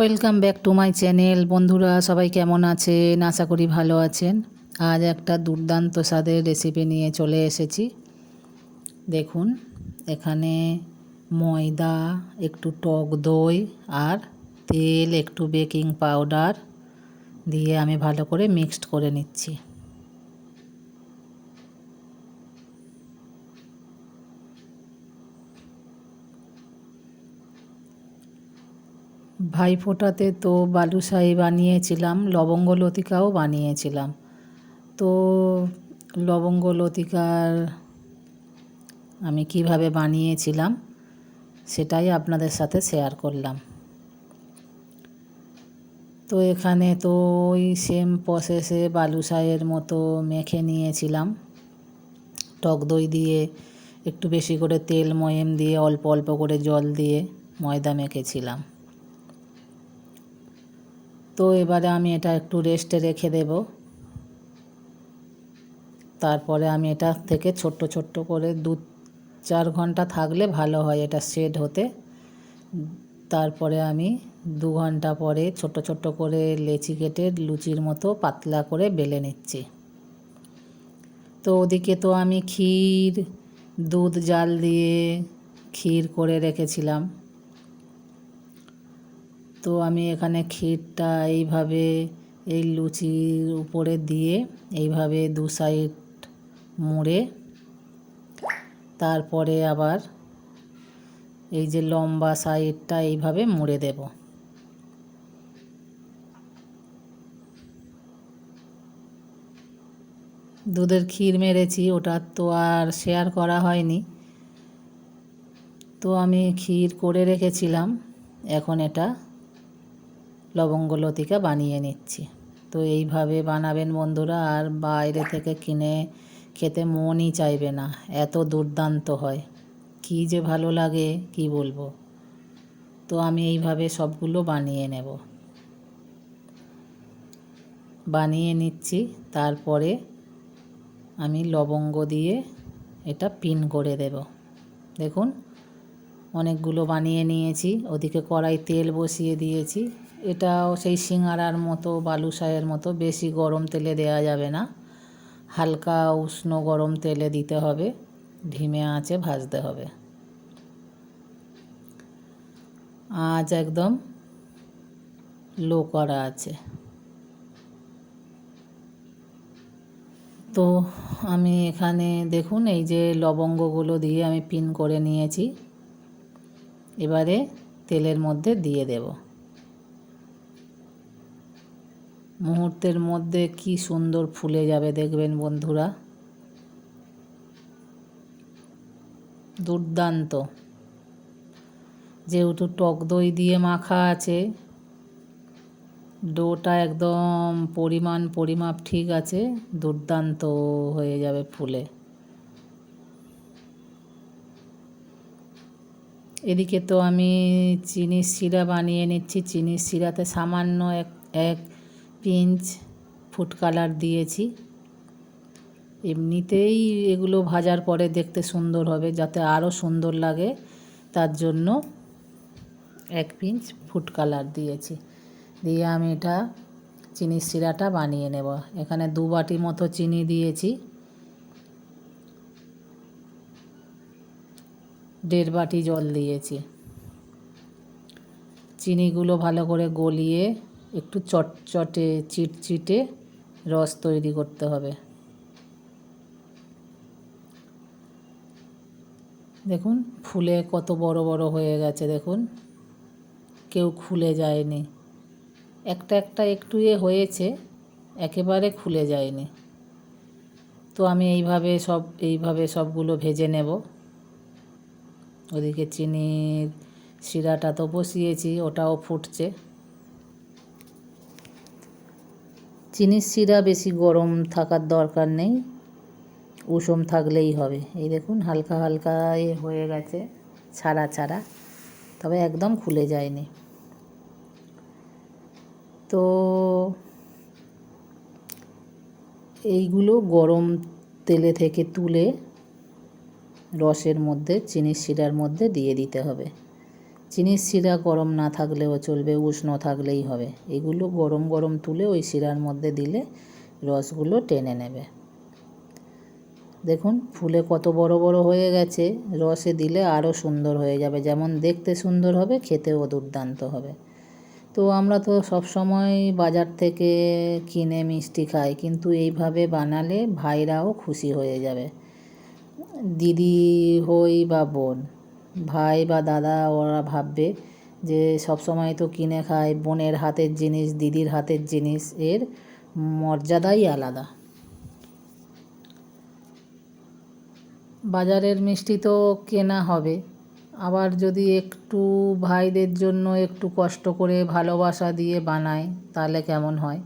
Welcome back to my channel বন্ধুরা, সবাই কেমন আছেন? আশা করি ভালো আছেন। আজ একটা দুর্দান্ত স্বাদের রেসিপি নিয়ে চলে এসেছি। দেখুন, এখানে ময়দা, একটু টক দই আর তেল, একটু বেকিং পাউডার দিয়ে আমি ভালো করে মিক্সড করে নিচ্ছি। ভাইফোঁটাতে তো বালুশাহি বানিয়েছিলাম, লবঙ্গ লতিকাও বানিয়েছিলাম। তো লবঙ্গ লতিকার আমি কীভাবে বানিয়েছিলাম সেটাই আপনাদের সাথে শেয়ার করলাম। তো এখানে তো ওই সেম প্রসেসে বালুশাহের মতো মেখে নিয়েছিলাম। টক দই দিয়ে, একটু বেশি করে তেল ময়েম দিয়ে, অল্প অল্প করে জল দিয়ে ময়দা মেখেছিলাম। তো এবারে আমি এটা একটু রেস্টে রেখে দেব। তারপরে আমি এটা থেকে ছোট্ট ছোট্ট করে দু চার ঘণ্টা থাকলে ভালো হয় এটা সেট হতে। তারপরে আমি দু ঘণ্টা পরে ছোট ছোট করে লেচি কেটে লুচির মতো পাতলা করে বেলে নিচ্ছি। তো ওদিকে তো আমি ক্ষীর, দুধ জাল দিয়ে ক্ষীর করে রেখেছিলাম। তো আমি এখানে ক্ষীরটা এইভাবে এই লুচির উপরে দিয়ে এইভাবে দু সাইড মুড়ে, তারপরে আবার এই যে লম্বা সাইডটা এইভাবে মুড়ে দেব। দুধের ক্ষীর মেরেছি, ওটা তো আর শেয়ার করা হয়নি। তো আমি ক্ষীর করে রেখেছিলাম, এখন এটা লবঙ্গ লতিকা বানিয়ে নিচ্ছি। তো এইভাবে বানাবেন বন্ধুরা, আর বাইরে থেকে কিনে খেতে মনই চাইবে না, এত দুর্দান্ত হয়। কী যে ভালো লাগে, কি বলব? তো আমি এইভাবে সবগুলো বানিয়ে নেব। বানিয়ে নিচ্ছি, তারপরে আমি লবঙ্গ দিয়ে এটা পিন করে দেব। দেখুন অনেকগুলো বানিয়ে নিয়েছি। ওদিকে কড়াই তেল বসিয়ে দিয়েছি। এটাও সেই সিঙারার মতো বালুশাহের মতো, বেশি গরম তেলে দেওয়া যাবে না। হালকা উষ্ণ গরম তেলে দিতে হবে। ঢিমে আঁচে ভাজতে হবে। আজ একদম লো করা আছে। তো আমি এখানে দেখুন, এই যে লবঙ্গগুলো দিয়ে আমি পিন করে নিয়েছি। এবারে তেলের মধ্যে দিয়ে দেবো। মুহূর্তের মধ্যে কি সুন্দর ফুলে যাবে দেখবেন বন্ধুরা। দুর্দান্ত। যেহেতু টক দই দিয়ে মাখা আছে, ডোটা একদম পরিমাণ পরিমাপ ঠিক আছে, দুর্দান্ত হয়ে যাবে ফুলে। এদিকে তো আমি চিনির শিরা বানিয়ে নিচ্ছি। চিনির শিরাতে সামান্য এক এক পিঞ্চ ফুড কালার দিয়েছি। এমনিতেই এগুলো ভাজার পরে দেখতে সুন্দর হবে, যাতে আরও সুন্দর লাগে। তার জন্য এক পিঞ্চ ফুড কালার দিয়েছি। দিয়ে আমি এটা চিনির শিরাটা বানিয়ে নেব। এখানে দু বাটি মতো চিনি দিয়েছি। দেড় বাটি জল দিয়েছি। চিনিগুলো ভালো করে গলিয়ে একটু চটচটে, চিটচিটে রস তৈরি করতে হবে। দেখুন, ফুলে কত বড় বড় হয়ে গেছে, দেখুন। কেউ খুলে যায়নি। একটা একটা একটু এ হয়েছে, একেবারে খুলে যায়নি। তো আমি এইভাবে সব, এইভাবে সবগুলো ভেজে নেব। ওদিকে চিনির শিরাটা তো বসিয়েছি, ওটাও ফুটছে। চিনির শিরা বেশি গরম থাকার দরকার নেই, উষম থাকলেই হবে। এই দেখুন, হালকা হালকা এ হয়ে গেছে, ছাড়া ছাড়া, তবে একদম খুলে যায়নি। তো এইগুলো গরম তেলে থেকে তুলে রসের মধ্যে, চিনির শিরার মধ্যে দিয়ে দিতে হবে। চিনির শিরা গরম না থাকলেও চলবে, উষ্ণ থাকলেই হবে। এগুলো গরম গরম তুলে ওই শিরার মধ্যে দিলে রসগুলো টেনে নেবে। দেখুন, ফুলে কত বড় বড় হয়ে গেছে। রসে দিলে আরও সুন্দর হয়ে যাবে। যেমন দেখতে সুন্দর হবে, খেতেও দুর্দান্ত হবে। তো আমরা তো সব সময় বাজার থেকে কিনে মিষ্টি খাই, কিন্তু এইভাবে বানালে ভাইরাও খুশি হয়ে যাবে। দিদি হই বা বোন, ভাই বা দাদা ওরা ভাববে যে সব সময় তো কিনে খায়, বোনের হাতের জিনিস, দিদির হাতের জিনিস, এর মর্যাদাই আলাদা। বাজারের মিষ্টি তো কেনা হবে, আবার যদি একটু ভাইদের জন্য একটু কষ্ট করে ভালোবাসা দিয়ে বানাই তাহলে কেমন হয়?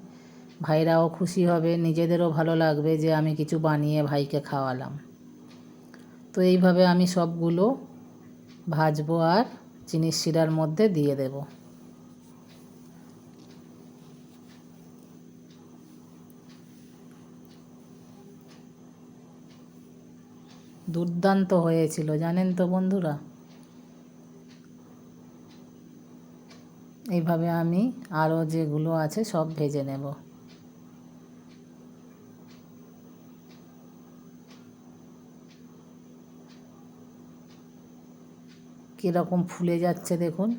ভাইরাও খুশি হবে, নিজেদেরও ভালো লাগবে যে আমি কিছু বানিয়ে ভাইকে খাওয়ালাম। তো এইভাবে আমি সবগুলো ভাজবো আর চিনির শিরার মধ্যে দিয়ে দেব। দুর্দান্ত হয়েছিল, জানেন তো বন্ধুরা? এইভাবে আমি আরও যেগুলো আছে সব ভেজে নেব। কীরকম ফুলে যাচ্ছে দেখুন।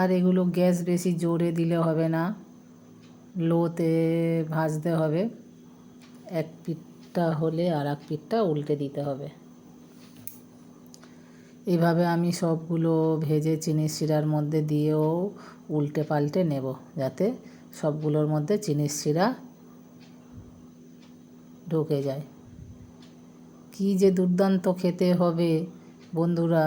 আর এগুলো গ্যাস বেশি জোরে দিলে হবে না, লোতে ভাজতে হবে। এক পিঠটা হলে আর এক পিঠটা উল্টে দিতে হবে। এভাবে আমি সবগুলো ভেজে চিনির শিরার মধ্যে দিয়েও উল্টে পাল্টে নেব, যাতে সবগুলোর মধ্যে চিনির শিরা ঢুকে যায়। কি যে দুর্দান্ত খেতে হবে, বন্ধুরা।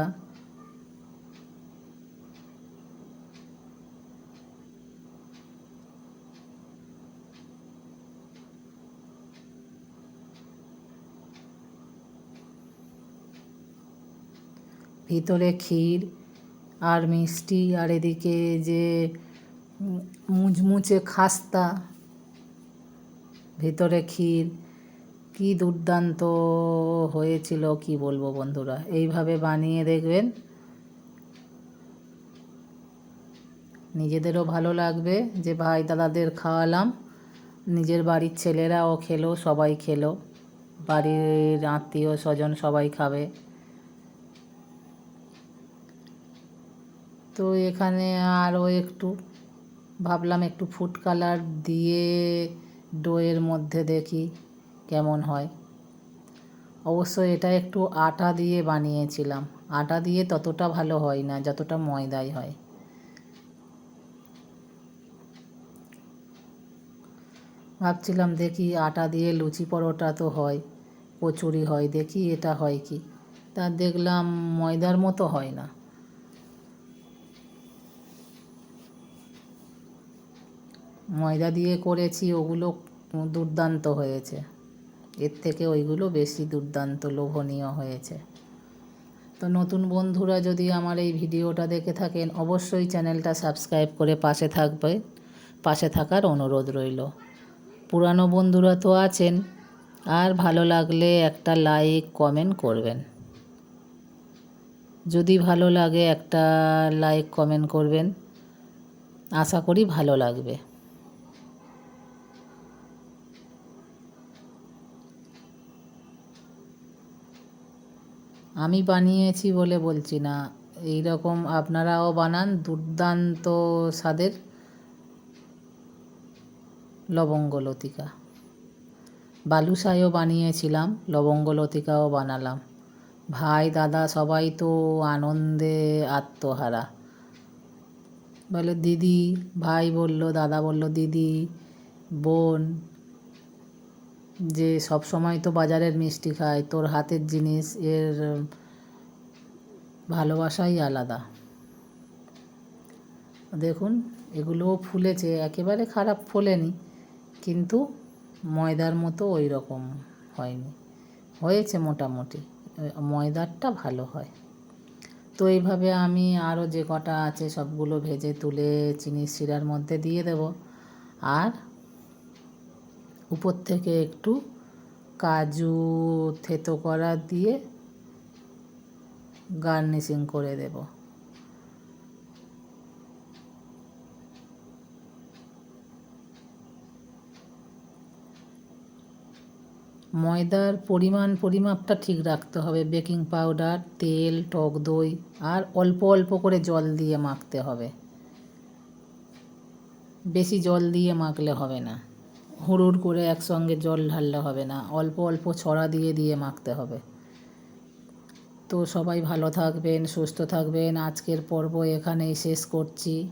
ভিতরে ক্ষীর আর মিষ্টি আর এদিকে যে মুচমুচে খাস্তা, ভিতরে ক্ষীর কি দুর্দান্ত হয়েছিল কি বলব বন্ধুরা? এইভাবে বানিয়ে দেখবেন। নিজেদেরও ভালো লাগবে যে, ভাই, দাদাদের খাওয়ালাম। নিজের বাড়ির ছেলেরাও খেলো, সবাই খেলো। বাড়ির আত্মীয় স্বজন সবাই খাবে। তো এখানে আরও একটু ভাবলাম একটু ফুড কালার দিয়ে ডোয়ের মধ্যে দেখি। কেমন হয়? অবশ্য এটা একটু আটা দিয়ে বানিয়েছিলাম। আটা দিয়ে ততটা ভালো হয় না, যতটা ময়দাই হয়। ভাবছিলাম দেখি আটা দিয়ে লুচি পরোটা তো হয়, কচুরি হয়, দেখি এটা হয় কি। তা দেখলাম ময়দার মতো হয় না। ময়দা দিয়ে করেছি, ওগুলো দুর্দান্ত হয়েছে। এর থেকে ওইগুলো বেশি দুর্দান্ত, লোভনীয় হয়েছে। তো নতুন বন্ধুরা যদি আমার এই ভিডিওটা দেখে থাকেন, অবশ্যই চ্যানেলটা সাবস্ক্রাইব করে পাশে থাকবে, পাশে থাকার অনুরোধ রইল। পুরানো বন্ধুরা তো আছেন, আর ভালো লাগলে একটা লাইক, কমেন্ট করবেন। যদি ভালো লাগে একটা লাইক, কমেন্ট করবেন। আশা করি ভালো লাগবে। আমি বানিয়েছি বলে বলছি না। এই রকম আপনারাও বানান দুর্দান্ত স্বাদের লবঙ্গ লতিকা। বালুশাইও বানিয়েছিলাম, লবঙ্গ লতিকাও বানালাম। ভাই, দাদা, সবাই তো আনন্দে আত্মহারা। বলে, দিদি, ভাই বলল, দাদা বলল, দিদি, বোন যে সব সময় তো বাজারের মিষ্টি খায়, তোর হাতের জিনিস, এর ভালোবাসাই আলাদা। দেখুন, এগুলোও ফুলেছে, একেবারে খারাপ ফোলেনি, কিন্তু ময়দার মতো ওই রকম হয়নি। হয়েছে মোটামুটি, ময়দারটা ভালো হয়। তো এইভাবে আমি আরও যে কটা আছে সবগুলো ভেজে তুলে চিনি শিরার মধ্যে দিয়ে দেব। আর উপর থেকে একটু কাজু, থেতো করা দিয়ে গার্নিশিং করে দেব। ময়দার পরিমাণ পরিমাপটা ঠিক রাখতে হবে। বেকিং পাউডার, তেল, টক দই আর অল্প অল্প করে জল দিয়ে মাখতে হবে। বেশি জল দিয়ে মাখলে হবে না। হুড়ুড় করে একসঙ্গে জল ঢাললে হবে না। অল্প অল্প ছড়া দিয়ে দিয়ে মাখতে হবে। তো সবাই ভালো থাকবেন, সুস্থ থাকবেন। আজকের পর্ব এখানেই শেষ করছি।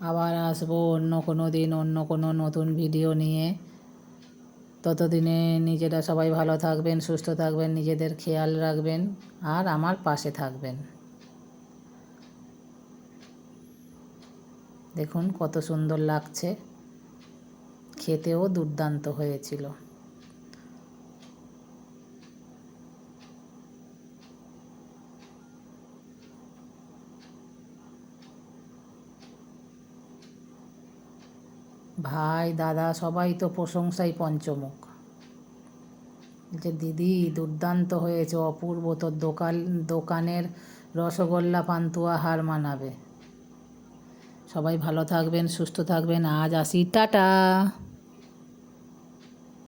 আবার আসব অন্য কোনো দিন, অন্য কোনো নতুন ভিডিও নিয়ে। ততদিনে নিজেরা সবাই ভালো থাকবেন, সুস্থ থাকবেন, নিজেদের খেয়াল রাখবেন আর আমার পাশে থাকবেন। দেখুন কত সুন্দর লাগছে। খেতেও দুর্দান্ত হয়েছিল। ভাই, দাদা, সবাই তো প্রশংসাই পঞ্চমুখ। যে দিদি, দুর্দান্ত হয়েছে, অপূর্ব, তোর দোকান দোকানের রসগোল্লা পান্তুয়া হার মানাবে। সবাই ভালো থাকবেন, সুস্থ থাকবেন, আজ আসি, টাটা।